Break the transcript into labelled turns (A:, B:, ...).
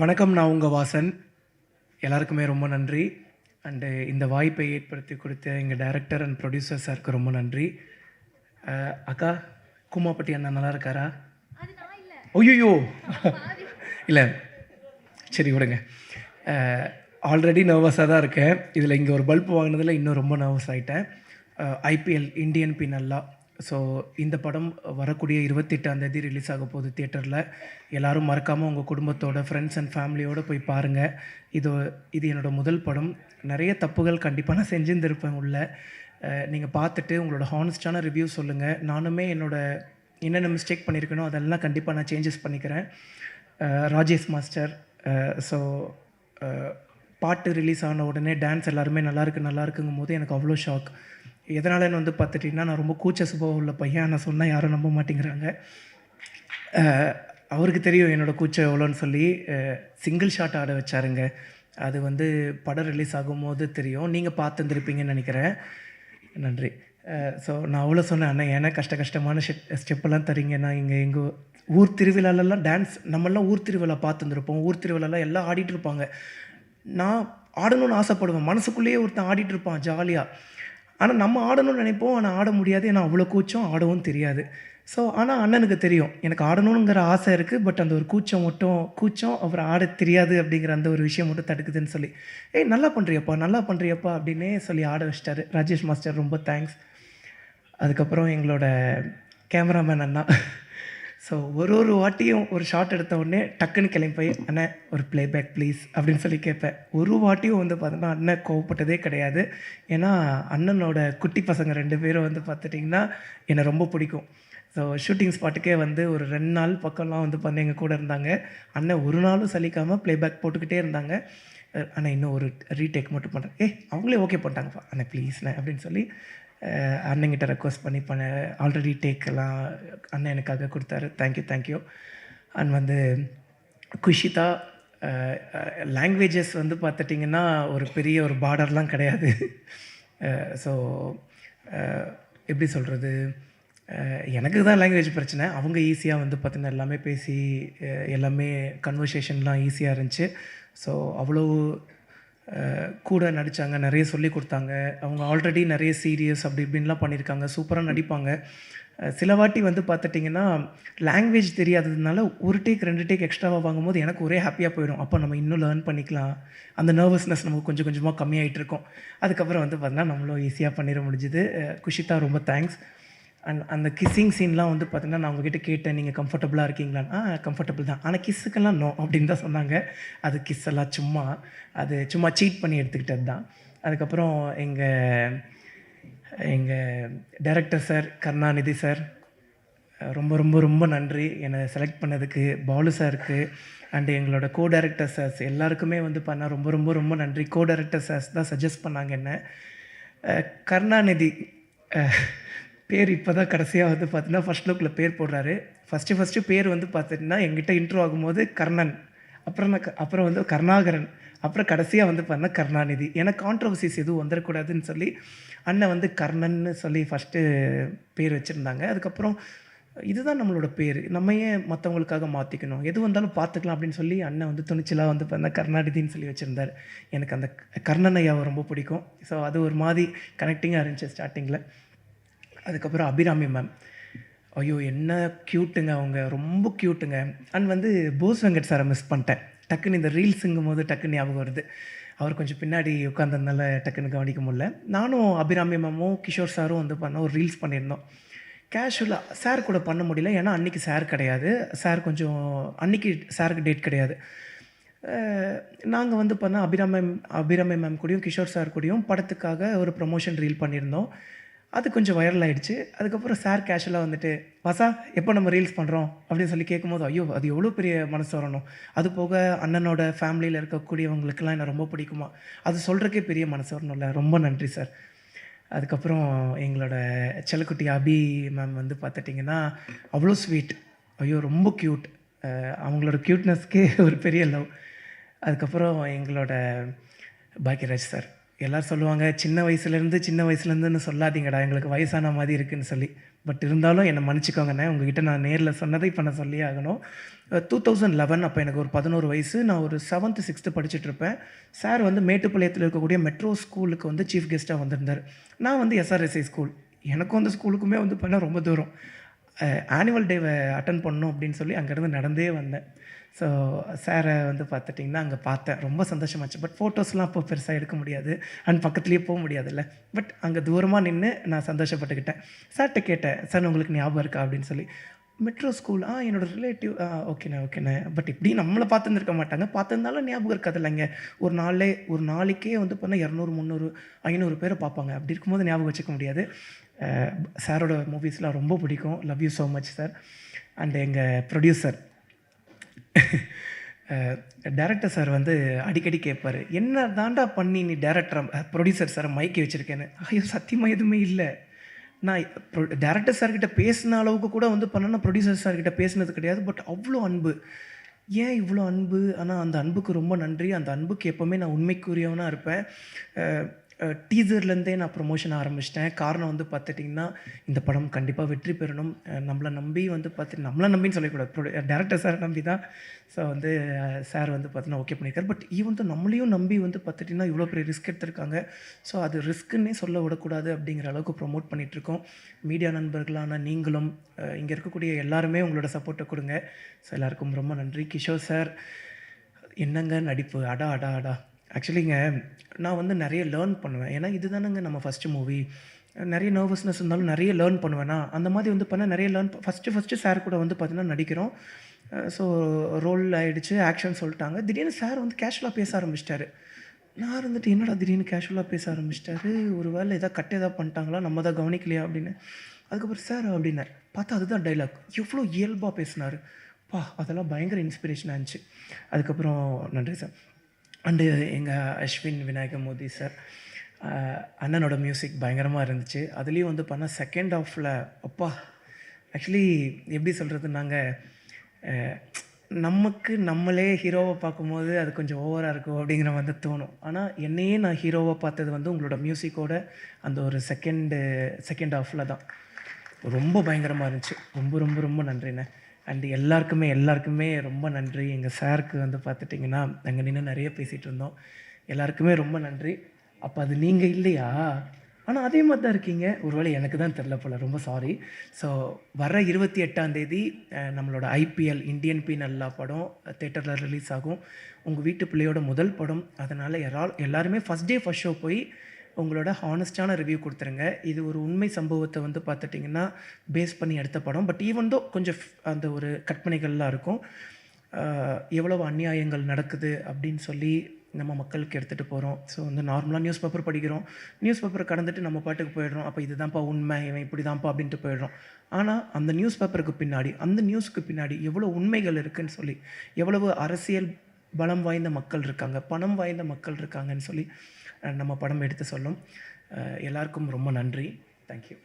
A: வணக்கம் நான் உங்கள் வாசன். எல்லாருக்குமே ரொம்ப நன்றி. அண்டு இந்த வாய்ப்பை ஏற்படுத்தி கொடுத்த எங்கள் டைரக்டர் அண்ட் ப்ரொடியூசர் சாருக்கு ரொம்ப நன்றி. அக்கா கூமாப்பட்டி அண்ணா நல்லா இருக்காரா? ஐயோ இல்லை. சரி விடுங்க. ஆல்ரெடி நர்வஸாக தான் இருக்கேன். இதில் இங்கே ஒரு பல்ப் வாங்கினதில் இன்னும் ரொம்ப நர்வஸ் ஆகிட்டேன் ஐபிஎல் இந்தியன் பி நல்லா ஸோ இந்த படம் வரக்கூடிய இருபத்தெட்டாம் தேதி ரிலீஸ் ஆக போகுது தியேட்டரில் எல்லோரும் மறக்காமல் உங்கள் குடும்பத்தோட ஃப்ரெண்ட்ஸ் அண்ட் ஃபேமிலியோடு போய் பாருங்கள் இது இது என்னோடய முதல் படம். நிறைய தப்புகள் கண்டிப்பாக நான் செஞ்சுருந்துருப்பேன் உள்ள. நீங்கள் பார்த்துட்டு உங்களோட ஹானஸ்டான ரிவ்யூ சொல்லுங்கள் நானுமே என்னோட என்னென்ன மிஸ்டேக் பண்ணியிருக்கனோ அதெல்லாம் கண்டிப்பாக நான் சேஞ்சஸ் பண்ணிக்கிறேன். ராஜேஷ் மாஸ்டர் ஸோ பாட்டு ரிலீஸ் ஆன உடனே டான்ஸ் எல்லாருமே நல்லாயிருக்கு நல்லா இருக்குங்கும் போது எனக்கு அவ்வளோ ஷாக் எதனாலன்னு வந்து பார்த்துட்டிங்கன்னா நான் ரொம்ப கூச்ச சுபாவம் உள்ள பையன் நான் சொன்னால் யாரும் நம்ப மாட்டேங்கிறாங்க. அவருக்கு தெரியும் என்னோடய கூச்சம் எவ்வளோன்னு சொல்லி சிங்கிள் ஷாட் ஆட வச்சாருங்க. அது வந்து படம் ரிலீஸ் ஆகும்போது தெரியும். நீங்கள் பார்த்துருந்துருப்பீங்கன்னு நினைக்கிறேன். நன்றி. ஸோ நான் அவ்வளோ சொன்னேன் அண்ணன் ஏன்னா கஷ்ட கஷ்டமான ஸ்டெப் ஸ்டெப்பெல்லாம் தரீங்க. நான் இங்கே எங்கள் ஊர் திருவிழாலெல்லாம் டான்ஸ் நம்மளாம் ஊர் திருவிழா பார்த்துருந்துருப்போம் ஊர் திருவிழாலாம் எல்லாம் ஆடிட்டு இருப்பாங்க. நான் ஆடணும்னு ஆசைப்படுவேன். மனசுக்குள்ளேயே ஒருத்தன் ஆடிட்டு இருப்பான் ஜாலியாக ஆனால் நம்ம ஆடணும்னு நினைப்போம் ஆனால் ஆட முடியாது. ஏன்னா அவ்வளோ கூச்சம் ஆடவும் தெரியாது. ஸோ ஆனால் அண்ணனுக்கு தெரியும். எனக்கு ஆடணுங்கிற ஆசை இருக்குது பட் அந்த ஒரு கூச்சம் மட்டும் கூச்சம் அவர் ஆட தெரியாது அப்படிங்கிற அந்த ஒரு விஷயம் மட்டும் தடுக்குதுன்னு சொல்லி. ஏய் நல்லா பண்ணுறியப்பா நல்லா பண்ணுறியப்பா அப்படின்னே சொல்லி ஆட வச்சிட்டாரு. ராஜேஷ் மாஸ்டர் ரொம்ப தேங்க்ஸ் அதுக்கப்புறம் எங்களோட கேமராமேன் அண்ணா. ஸோ ஒரு ஒரு வாட்டியும் ஒரு ஷாட் எடுத்த உடனே டக்குன்னு கிளம்பி போய் அண்ணன் ஒரு ப்ளேபேக் ப்ளீஸ் அப்படின்னு சொல்லி கேட்பேன். ஒரு வாட்டியும் வந்து பார்த்தோன்னா அண்ணன் கோவப்பட்டதே கிடையாது. ஏன்னா அண்ணனோட குட்டி பசங்க ரெண்டு பேரும் வந்து பார்த்துட்டிங்கன்னா என்னை ரொம்ப பிடிக்கும். ஸோ ஷூட்டிங் ஸ்பாட்டுக்கே வந்து ஒரு ரெண்டு நாள் பக்கம்லாம் வந்து பார்த்து எங்கள் கூட இருந்தாங்க. அண்ணன் ஒரு நாளும் சலிக்காமல் ப்ளேபேக் போட்டுக்கிட்டே இருந்தாங்க. ஆனால் அண்ணா இன்னும் ஒரு ரீடேக் மட்டும் பண்ணுறேன் ஏ அவங்களே ஓகே பண்ணிட்டாங்கப்பா. அண்ணன் ப்ளீஸ்ண்ணே அப்படின்னு சொல்லி அண்ணங்கிட்ட ரெக்வஸ்ட் பண்ணி பண்ண ஆல்ரெடி டேக்கெல்லாம் அண்ணன் எனக்காக கொடுத்தாரு. தேங்க்யூ தேங்க்யூ அண்ட் வந்து குஷிதா லாங்குவேஜஸ் வந்து பார்த்துட்டிங்கன்னா ஒரு பெரிய ஒரு பார்டர்லாம் கிடையாது. ஸோ எப்படி சொல்கிறது எனக்கு தான் லாங்குவேஜ் பிரச்சனை. அவங்க ஈஸியாக வந்து பார்த்தீங்கன்னா எல்லாமே பேசி எல்லாமே கன்வர்சேஷன்லாம் ஈஸியாக இருந்துச்சு. ஸோ அவ்வளோ கூட நடித்தாங்க நிறைய சொல்லி கொடுத்தாங்க. அவங்க ஆல்ரெடி நிறைய சீரியஸ் அப்படி இப்படின்லாம் பண்ணியிருக்காங்க. சூப்பராக நடிப்பாங்க. சில வாட்டி வந்து பார்த்துட்டிங்கன்னா லாங்குவேஜ் தெரியாததுனால ஒரு டேக் ரெண்டு டேக் எக்ஸ்ட்ராவாக வாங்கும்போது எனக்கு ஒரே ஹாப்பியாக போயிடும். அப்போ நம்ம இன்னும் லேர்ன் பண்ணிக்கலாம். அந்த நர்வஸ்னஸ் நமக்கு கொஞ்சம் கொஞ்சமாக கம்மியாகிட்டு இருக்கும். அதுக்கப்புறம் வந்து பார்த்தீங்கன்னா நம்மளும் ஈஸியாக பண்ணிட முடிஞ்சுது. குஷிதா ரொம்ப தேங்க்ஸ் அண்ட் அந்த கிஸ்ஸிங் சீன்லாம் வந்து பார்த்தீங்கன்னா நான் உங்ககிட்ட கேட்டேன் நீங்கள் கம்ஃபர்டபுளாக இருக்கீங்களான்னு? ஆ கம்ஃபர்டபுள் தான். ஆனால் கிஸ்ஸுக்கெல்லாம் நோ அப்படின்னு தான் சொன்னாங்க. அது கிஸ் எல்லாம் சும்மா அது சும்மா சீட் பண்ணி எடுத்துக்கிட்டது தான். அதுக்கப்புறம் எங்கள் எங்கள் டைரக்டர் சார் கருணாநிதி சார் ரொம்ப ரொம்ப ரொம்ப நன்றி. என்னை செலக்ட் பண்ணதுக்கு பாலு சாருக்கு அண்டு எங்களோட கோ டைரக்டர் சார்ஸ் எல்லாருக்குமே வந்து பண்ண ரொம்ப ரொம்ப ரொம்ப நன்றி. கோ டைரக்டர் சார்ஸ் தான் சஜஸ்ட் பண்ணாங்க என்ன. கருணாநிதி பேர் இப்போ தான் கடைசியாக வந்து பார்த்தீங்கன்னா ஃபஸ்ட் லுக்கில் பேர் போடுறாரு. ஃபஸ்ட்டு ஃபஸ்ட்டு பேர் வந்து பார்த்துட்டிங்கன்னா எங்கிட்ட இன்ட்ரோ ஆகும்போது கர்ணன். அப்புறம் நான் க- அப்புறம் வந்து கருணாகரன். அப்புறம் கடைசியாக வந்து பார்த்தீங்கன்னா கருணாநிதி. ஏன்னா கான்ட்ரவர்சிஸ் எதுவும் வந்துடக்கூடாதுன்னு சொல்லி அண்ணன் வந்து கர்ணன்னு சொல்லி ஃபஸ்ட்டு பேர் வச்சுருந்தாங்க. அதுக்கப்புறம் இதுதான் நம்மளோட பேர். நம்ம ஏன் மற்றவங்களுக்காக மாற்றிக்கணும் எது வந்தாலும் பார்த்துக்கலாம் அப்படின்னு சொல்லி அண்ணன் வந்து துணிச்சலாக வந்து பார்த்தீங்கன்னா கருணாநிதின்னு சொல்லி வச்சுருந்தார். எனக்கு அந்த கர்ணன் ஐயாவை ரொம்ப பிடிக்கும். ஸோ அது ஒரு மாதிரி கனெக்டிங்காக இருந்துச்சு ஸ்டார்டிங்கில் அதுக்கப்புறம் அபிராமி மேம் ஐயோ என்ன க்யூட்டுங்க அவங்க. ரொம்ப க்யூட்டுங்க அண்ட் வந்து போஸ் வெங்கட் சாரை மிஸ் பண்ணிட்டேன். டக்குன்னு இந்த ரீல்ஸுங்கும் போது டக்குன்னு ஞாபகம் வருது. அவர் கொஞ்சம் பின்னாடி உட்காந்ததுனால டக்குன்னு கவனிக்க முடியல. நானும் அபிராமி மேமும் கிஷோர் சாரும் வந்து பண்ண ஒரு ரீல்ஸ் பண்ணியிருந்தோம். கேஷுவலாக சார் கூட பண்ண முடியல. ஏன்னா அன்றைக்கி சார் கிடையாது. சார் கொஞ்சம் அன்றைக்கி சாருக்கு டேட் கிடையாது. நாங்கள் வந்து பண்ண அபிராமி அபிராமி மேம் கூடயும் கிஷோர் சார் கூடயும் படத்துக்காக ஒரு ப்ரமோஷன் ரீல் பண்ணியிருந்தோம். அது கொஞ்சம் வைரல் ஆகிடுச்சு அதுக்கப்புறம் சார் கேஷுவலாக வந்துட்டு வாசா எப்போ நம்ம ரீல்ஸ் பண்ணுறோம் அப்படின்னு சொல்லி கேட்கும்போது ஐயோ அது எவ்வளோ பெரிய மனசு வரணும். அது போக அண்ணனோட ஃபேமிலியில் இருக்கக்கூடியவங்களுக்கெல்லாம் என்ன ரொம்ப பிடிக்குமா? அது சொல்கிறக்கே பெரிய மனசு வரணும்ல. ரொம்ப நன்றி சார் அதுக்கப்புறம் எங்களோட செல்லக்குட்டி அபி மேம் வந்து பார்த்துட்டிங்கன்னா அவ்வளோ ஸ்வீட் ஐயோ ரொம்ப க்யூட் அவங்களோட க்யூட்னஸ்க்கே ஒரு பெரிய லவ் அதுக்கப்புறம் எங்களோட பாக்கியராஜ் சார் எல்லோரும் சொல்லுவாங்க சின்ன வயசுலேருந்து சின்ன வயசுலேருந்துன்னு சொல்லாதீங்கடா எங்களுக்கு வயசான மாதிரி இருக்குன்னு சொல்லி. பட் இருந்தாலும் என்னை மன்னிச்சுக்கோங்கண்ணே உங்ககிட்ட நான் நேரில் சொன்னதை இப்போ நான் சொல்லியே ஆகணும். டூ தௌசண்ட் லெவன் அப்போ எனக்கு ஒரு பதினோரு வயசு. நான் ஒரு செவன்த்து சிக்ஸ்த்து படிச்சுட்ருப்பேன். சார் வந்து மேட்டுப்பாளையத்தில் இருக்கக்கூடிய மெட்ரோ ஸ்கூலுக்கு வந்து சீஃப் கெஸ்ட்டாக வந்திருந்தார். நான் வந்து எஸ்ஆர்எஸ்ஐ ஸ்கூல் எனக்கும் அந்த ஸ்கூலுக்குமே வந்து பண்ண ரொம்ப தூரம். ஆனுவல் டேவை அட்டன் பண்ணணும் அப்படின்னு சொல்லி அங்கேருந்து நடந்தே வந்தேன். ஸோ சாரை வந்து பார்த்துட்டிங்கன்னா அங்கே பார்த்தேன். ரொம்ப சந்தோஷமாச்சு. பட் ஃபோட்டோஸ்லாம் அப்போ பெருசாக எடுக்க முடியாது. அண்ட் பக்கத்துலேயே போக முடியாதுல்ல. பட் அங்கே தூரமாக நின்று நான் சந்தோஷப்பட்டுக்கிட்டேன். சார்கிட்ட கேட்டேன் சார் உங்களுக்கு ஞாபகம் இருக்கா? அப்படின்னு சொல்லி. மெட்ரோ ஸ்கூல் ஆ என்னோட ரிலேட்டிவ் ஆ ஓகேண்ணே ஓகேண்ணே பட் இப்படி நம்மளை பார்த்துருந்துருக்க மாட்டாங்க. பார்த்துருந்தாலும் ஞாபகம் இருக்காது இல்லைங்க ஒரு நாளே ஒரு நாளைக்கே வந்து பார்த்தா இரநூறு முந்நூறு ஐநூறு பேரை பார்ப்பாங்க. அப்படி இருக்கும்போது ஞாபகம் வச்சுக்க முடியாது. சாரோட மூவிஸ்லாம் ரொம்ப பிடிக்கும். Love you so much sir and எங்கள் ப்ரொடியூசர் டேரக்டர் சார் வந்து அடிக்கடி கேட்பார் என்ன தாண்டா பண்ணி நீ டேரக்டர் ப்ரொடியூசர் சார் மைக்கி வச்சுருக்கேன்னு? ஐயோ சத்தியமாக எதுவுமே இல்லை. நான் ப்ரொ டேரக்டர் சார்கிட்ட பேசின அளவுக்கு கூட வந்து பண்ணனா ப்ரொடியூசர் சார்கிட்ட பேசினது கிடையாது பட் அவ்வளோ அன்பு. ஏன் இவ்வளோ அன்பு? ஆனால் அந்த அன்புக்கு ரொம்ப நன்றி. அந்த அன்புக்கு எப்போவுமே நான் உண்மைக்குரியவனாக இருப்பேன். டீசர்லேருந்தே நான் ப்ரொமோஷன் ஆரம்பிச்சிட்டேன். காரணம் வந்து பார்த்துட்டிங்கன்னா இந்த படம் கண்டிப்பாக வெற்றி பெறணும். நம்மளை நம்பி வந்து பார்த்து நம்மளை நம்பின்னு சொல்லக்கூடாது. ப்ரொ டேரக்டர் சார் நம்பி தான் ஸோ வந்து சார் வந்து பார்த்தீங்கன்னா ஓகே பண்ணியிருக்காரு. பட் ஈவன் நம்மளையும் நம்பி வந்து பார்த்துட்டிங்கன்னா இவ்வளோ பெரிய ரிஸ்க் எடுத்திருக்காங்க. ஸோ அது ரிஸ்க்குன்னே சொல்ல விடக்கூடாது அப்படிங்கிற அளவுக்கு ப்ரொமோட் பண்ணிகிட்ருக்கோம் மீடியா நண்பர்களான நீங்களும் இங்கே இருக்கக்கூடிய எல்லாருமே உங்களோட சப்போர்ட்டை கொடுங்க. ஸோ எல்லாருக்கும் ரொம்ப நன்றி. கிஷோர் சார் என்னங்க நடிப்பு? அடா அடா அடா. ஆக்சுவலிங்க நான் வந்து நிறைய லேர்ன் பண்ணுவேன். ஏன்னா இது தானேங்க நம்ம ஃபஸ்ட்டு மூவி நிறைய நர்வஸ்னஸ் இருந்தாலும் நிறைய லேர்ன் பண்ணுவேன்னா அந்த மாதிரி வந்து பண்ணால் நிறைய லேர்ன் ஃபஸ்ட்டு ஃபஸ்ட்டு சார் கூட வந்து பார்த்தீங்கன்னா நடிக்கிறோம். ஸோ ரோல் ஆகிடுச்சு ஆக்ஷன் சொல்லிட்டாங்க. திடீர்னு சார் வந்து கேஷுவலாக பேச ஆரம்பிச்சிட்டாரு. நான் இருந்துட்டு என்னடா திடீர்னு கேஷுவலாக பேச ஆரம்பிச்சிட்டாரு? ஒரு வேலை எதாவது கட் எதாவது பண்ணிட்டாங்களா? நம்ம தான் கவனிக்கலையா? அப்படின்னு. அதுக்கப்புறம் சார் அப்படின்னார். பார்த்தா அதுதான் டைலாக் எவ்வளோ இயல்பாக பேசினார். பா அதெல்லாம் பயங்கர இன்ஸ்பிரேஷனாக இருந்துச்சு. அதுக்கப்புறம் நன்றி சார் அண்டு எங்கள் அஸ்வின் விநாயக மோதி சார் அண்ணனோட மியூசிக் பயங்கரமாக இருந்துச்சு. அதுலேயும் வந்து பண்ண செகண்ட் ஆஃபில் அப்பா ஆக்சுவலி எப்படி சொல்கிறது நாங்கள் நமக்கு நம்மளே ஹீரோவை பார்க்கும்போது அது கொஞ்சம் ஓவராக இருக்கும் அப்படிங்கிற மாதிரி தோணும். ஆனால் என்னையே நான் ஹீரோவை பார்த்தது வந்து உங்களோட மியூசிக்கோட அந்த ஒரு செகண்டு செகண்ட் ஆஃபில் தான். ரொம்ப பயங்கரமாக இருந்துச்சு. ரொம்ப ரொம்ப ரொம்ப நன்றிண்ணே. அண்ட் எல்லாருக்குமே எல்லாருக்குமே ரொம்ப நன்றி. எங்கள் சாருக்கு வந்து பார்த்துட்டிங்கன்னா நாங்கள் நின்று நிறைய பேசிகிட்டு இருந்தோம். எல்லாருக்குமே ரொம்ப நன்றி. அப்போ அது நீங்கள் இல்லையா? ஆனால் அதே மாதிரி தான் இருக்கீங்க. ஒருவேளை எனக்கு தான் தெரில போல். ரொம்ப சாரி ஸோ வர இருபத்தி எட்டாம் தேதி நம்மளோட ஐபிஎல் இந்தியன் பி நல்லா படம் தேட்டரில் ரிலீஸ் ஆகும். உங்கள் வீட்டு பிள்ளையோட முதல் படம். அதனால் எல்லா எல்லாருமே ஃபஸ்ட் டே ஃபஸ்ட் ஷோ போய் உங்களோட ஹானஸ்டான ரிவ்யூ கொடுத்துருங்க. இது ஒரு உண்மை சம்பவத்தை வந்து பார்த்துட்டிங்கன்னா பேஸ் பண்ணி எடுத்த படம். பட் ஈவன் தோ கொஞ்சம் அந்த ஒரு கற்பனைகள்லாம் இருக்கும். எவ்வளவு அந்நியாயங்கள் நடக்குது அப்படின்னு சொல்லி நம்ம மக்களுக்கு எடுத்துகிட்டு போகிறோம் ஸோ வந்து நார்மலாக நியூஸ் பேப்பர் படிக்கிறோம். நியூஸ் பேப்பரை கடந்துட்டு நம்ம பாட்டுக்கு போயிடுறோம். அப்போ இதுதான்ப்பா உண்மை இவன் இப்படி தான்ப்பா அப்படின்ட்டு போயிடுறோம். ஆனால் அந்த நியூஸ் பேப்பருக்கு பின்னாடி அந்த நியூஸுக்கு பின்னாடி எவ்வளோ உண்மைகள் இருக்குதுன்னு சொல்லி எவ்வளவு அரசியல் பலம் வாய்ந்த மக்கள் இருக்காங்க பணம் வாய்ந்த மக்கள் இருக்காங்கன்னு சொல்லி நம்ம படம் எடுத்து சொல்லும். எல்லாருக்கும் ரொம்ப நன்றி. தேங்க்யூ